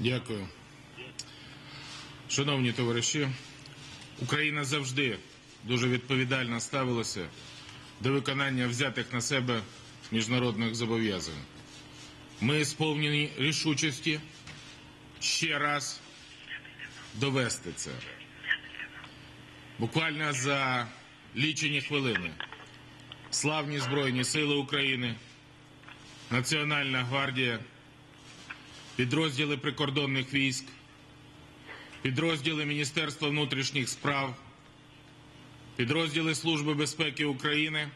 Дякую. Шановні товариші, Україна завжди дуже відповідально ставилася до виконання взятих на себе міжнародних зобов'язань. Ми сповнені рішучості ще раз довести це. Буквально за лічені хвилини славні Збройні Сили України, Національна гвардія, підрозділи прикордонних військ, підрозділи Міністерства внутрішніх справ, підрозділи Служби безпеки України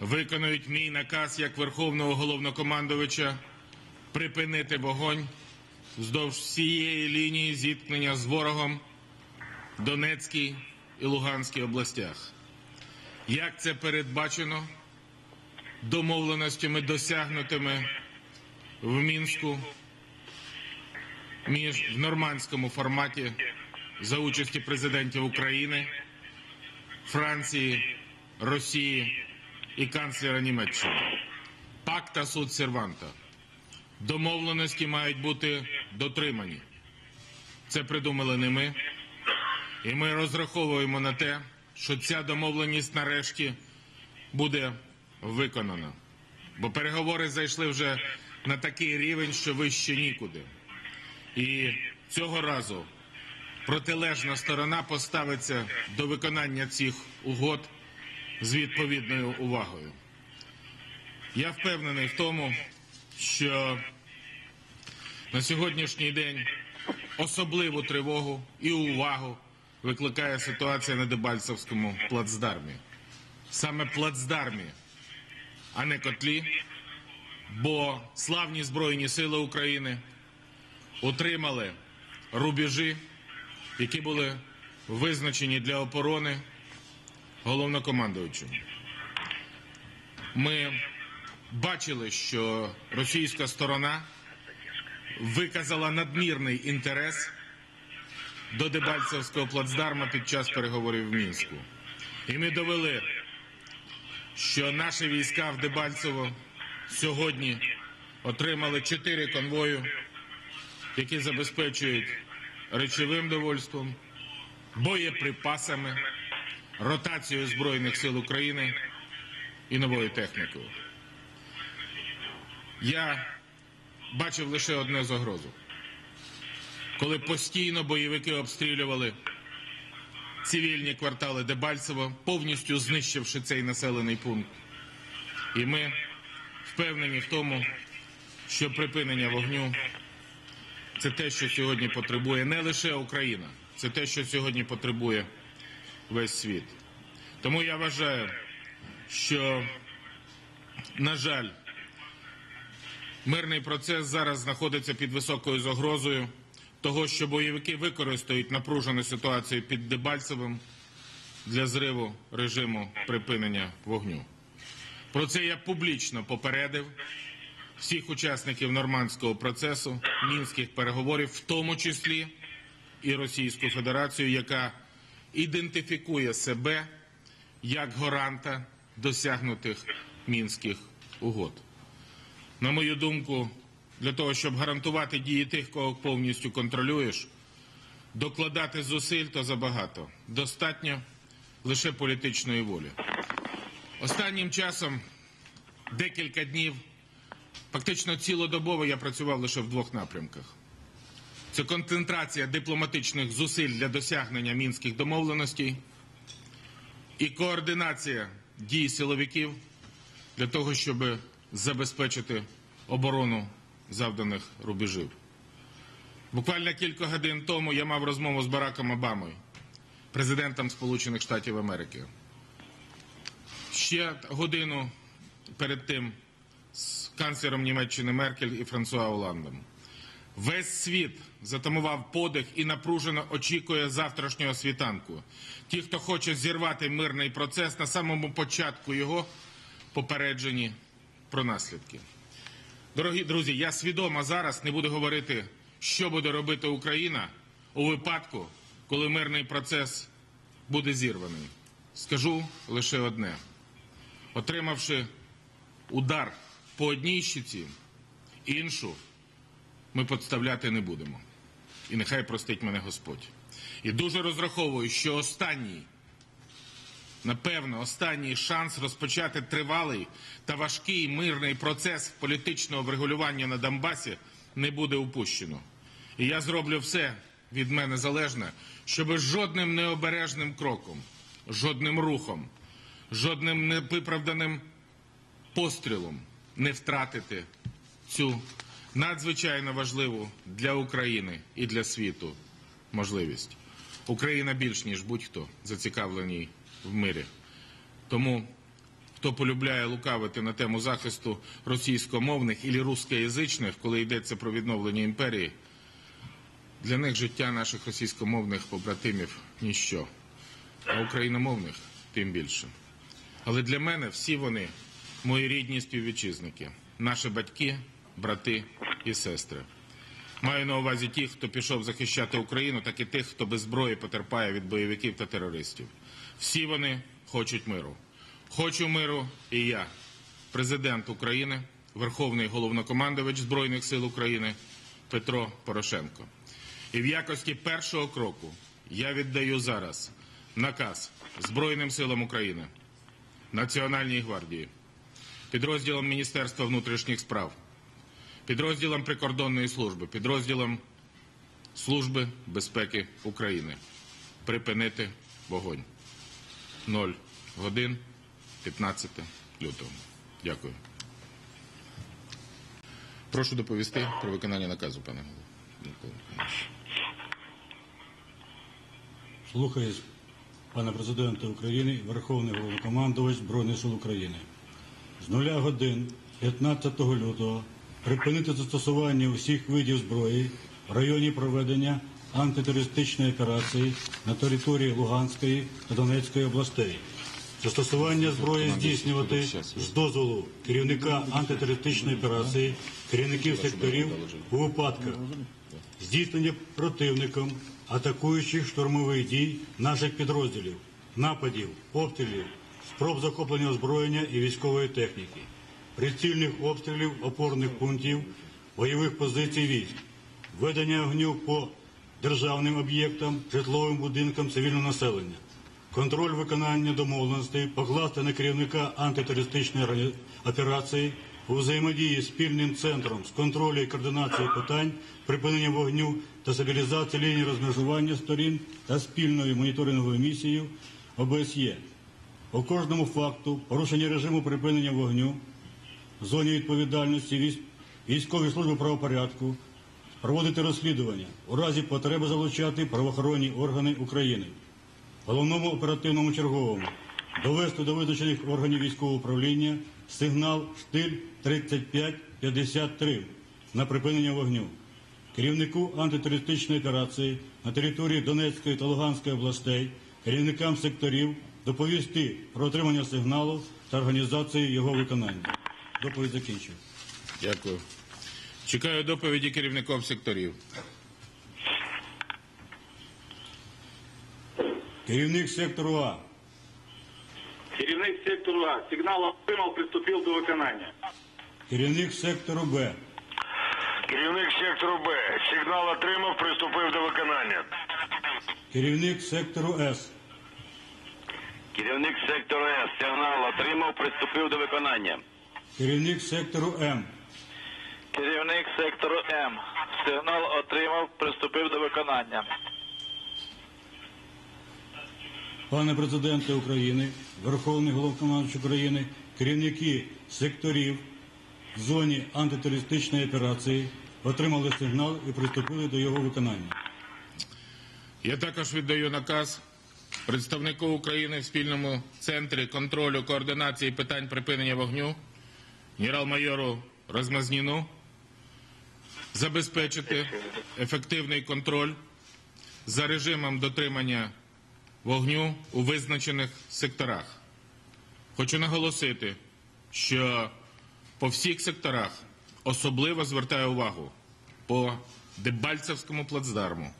виконують мій наказ як Верховного головнокомандувача припинити вогонь вздовж всієї лінії зіткнення з ворогом в Донецькій і Луганській областях. Як це передбачено домовленостями, досягнутими в Мінську між в нормандському форматі за участі президентів України, Франції, Росії і канцлера Німеччини. Пакта суд серванта. Домовленості мають бути дотримані. Це придумали не ми. І ми розраховуємо на те, що ця домовленість нарешті буде виконана. Бо переговори зайшли вже на такий рівень, що вище нікуди. І цього разу протилежна сторона поставиться до виконання цих угод з відповідною увагою. Я впевнений в тому, що на сьогоднішній день особливу тривогу і увагу викликає ситуація на Дебальцевському плацдармі. Саме плацдармі, а не котлі, бо славні Збройні Сили України утримали рубежі, які були визначені для оборони головнокомандуючим. Ми бачили, що російська сторона виказала надмірний інтерес до Дебальцевського плацдарма під час переговорів в Мінську. І ми довели, що наші війська в Дебальцево сьогодні отримали чотири конвою, які забезпечують речовим довольством, боєприпасами, ротацією Збройних сил України і новою технікою. Я бачив лише одне загрозу коли постійно бойовики обстрілювали цивільні квартали Дебальцево, повністю знищивши цей населений пункт. І ми впевнені в тому, що припинення вогню це те, що сьогодні потребує не лише Україна, це те, що сьогодні потребує весь світ. Тому я вважаю, що, на жаль, мирний процес зараз знаходиться під високою загрозою того, що бойовики використають напружену ситуацію під Дебальцевим для зриву режиму припинення вогню. Про це я публічно попередив всіх учасників нормандського процесу, мінських переговорів, в тому числі і Російську Федерацію, яка ідентифікує себе як гаранта досягнутих мінських угод. На мою думку, для того, щоб гарантувати дії тих, кого повністю контролюєш, докладати зусиль то забагато. Достатньо лише політичної волі. Останнім часом декілька днів, фактично цілодобово я працював лише в двох напрямках. Це концентрація дипломатичних зусиль для досягнення мінських домовленостей і координація дій силовиків для того, щоб забезпечити оборону завданих рубежів. Буквально кілька годин тому я мав розмову з Бараком Обамою, президентом Сполучених Штатів Америки. Ще годину перед тим з канцлером Німеччини Меркель і Франсуа Оландом. Весь світ затамував подих і напружено очікує завтрашнього світанку. Ті, хто хоче зірвати мирний процес на самому початку його, попереджені про наслідки. Дорогі друзі, я свідомо зараз не буду говорити, що буде робити Україна у випадку, коли мирний процес буде зірваний. Скажу лише одне: отримавши удар по одній щиці, іншу ми подставляти не будемо. І нехай простить мене Господь. І дуже розраховую, що останній, напевно, останній шанс розпочати тривалий та важкий мирний процес політичного врегулювання на Донбасі не буде упущено. І я зроблю все від мене залежне, щоб жодним необережним кроком, жодним рухом, жодним невиправданим пострілом не втратити цю надзвичайно важливу для України і для світу можливість. Україна більш ніж будь-хто зацікавлений в мирі. Тому хто полюбляє лукавити на тему захисту російськомовних і рускоязичних, коли йдеться про відновлення імперії, для них життя наших російськомовних побратимів ніщо, а україномовних тим більше. Але для мене всі вони мої рідні співвітчизники, наші батьки, брати і сестри. Маю на увазі тих, хто пішов захищати Україну, так і тих, хто без зброї потерпає від бойовиків та терористів. Всі вони хочуть миру. Хочу миру і я, президент України, Верховний головнокомандувач Збройних сил України Петро Порошенко. І в якості першого кроку я віддаю зараз наказ Збройним силам України, Національній гвардії, підрозділам Міністерства внутрішніх справ, підрозділам прикордонної служби, підрозділам Служби безпеки України припинити вогонь. 0 годин 15 лютого. Дякую. Прошу доповісти про виконання наказу, пане голово. Слухаюсь, пане президенте України, Верховний головнокомандувач Збройних сил України. З нуля годин 15 лютого припинити застосування усіх видів зброї в районі проведення антитерористичної операції на території Луганської та Донецької областей. Застосування зброї здійснювати з дозволу керівника антитерористичної операції, керівників секторів у випадках здійснення противником атакуючих штурмових дій наших підрозділів, нападів, обстрілів, спроб захоплення озброєння і військової техніки, прицільних обстрілів опорних пунктів, бойових позицій військ, ведення огню по державним об'єктам, житловим будинкам цивільного населення, контроль виконання домовленостей покласти на керівника антитерористичної операції у взаємодії з спільним центром з контролю і координації питань припинення вогню та стабілізації лінії розмежування сторін та спільною моніторинговою місією ОБСЄ. По кожному факту порушення режиму припинення вогню в зоні відповідальності військової служби правопорядку проводити розслідування у разі потреби залучати правоохоронні органи України головному оперативному черговому довести до визначених органів військового управління сигнал штиль 3553 на припинення вогню. Керівнику антитерористичної операції на території Донецької та Луганської областей, керівникам секторів доповісти про отримання сигналу та організацію його виконання. Доповідь закінчив. Дякую. Чекаю доповіді керівників секторів. Керівник сектору А. Сектору А сигнал отримав, приступив до виконання. Керівник сектору Б. Керівник сектору Б. Сигнал отримав, приступив до виконання. Керівник сектору С. Керівник сектору С сигнал отримав, приступив до виконання. Керівник сектору М. Керівник сектору М сигнал отримав, приступив до виконання. Пане президенте України, Верховний головнокомандуючий України, керівники секторів в зоні антитерористичної операції отримали сигнал і приступили до його виконання. Я також віддаю наказ представнику України в спільному центрі контролю координації питань припинення вогню генерал-майору Розмазніну забезпечити ефективний контроль за режимом дотримання вогню у визначених секторах. Хочу наголосити, що по всіх секторах особливо звертаю увагу по Дебальцевському плацдарму.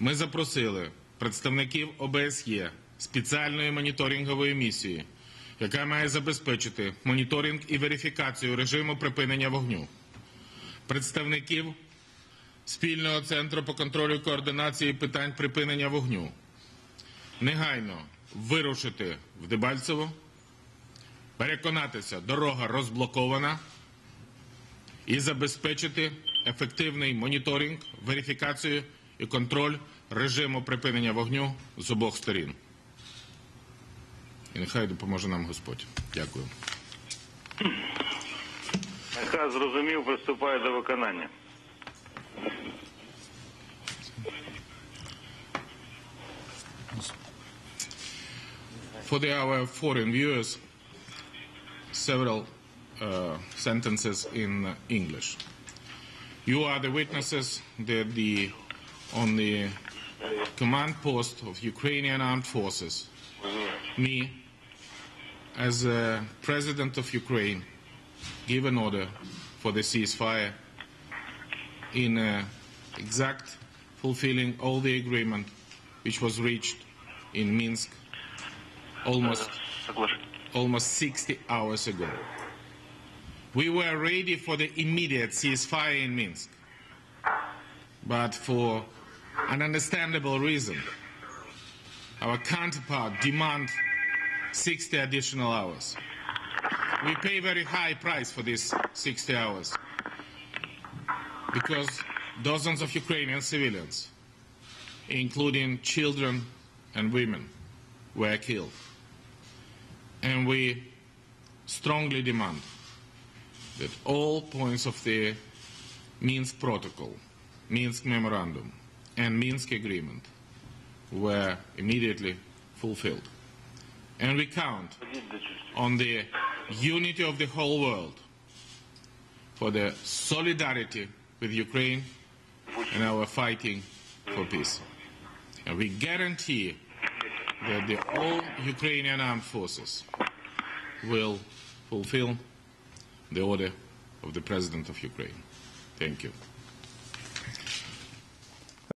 Ми запросили представників ОБСЄ спеціальної моніторингової місії, яка має забезпечити моніторинг і верифікацію режиму припинення вогню, представників спільного центру по контролю і координації питань припинення вогню негайно вирушити в Дебальцево, переконатися, дорога розблокована і забезпечити ефективний моніторинг, верифікацію і контроль режиму припинення вогню з обох сторін. І нехай допоможе нам Господь. Дякую. Нехай зрозумів, приступає до виконання. For the, our foreign viewers, several uh, sentences in English. You are the witnesses that the on the command post of Ukrainian armed forces, me, as a president of Ukraine, give an order for the ceasefire in uh, exact fulfilling all the agreement which was reached in Minsk almost almost 60 hours ago. We were ready for the immediate ceasefire in Minsk, but for an understandable reason, our counterpart demand 60 additional hours. We pay very high price for these 60 hours. Because dozens of Ukrainian civilians, including children and women, were killed and we strongly demand that all points of the Minsk Protocol, Minsk Memorandum, and Minsk Agreement were immediately fulfilled. And we count on the unity of the whole world for the solidarity with Ukraine and our fighting for peace. And we guarantee that the all Ukrainian armed forces will fulfill the order of the President of Ukraine. Thank you.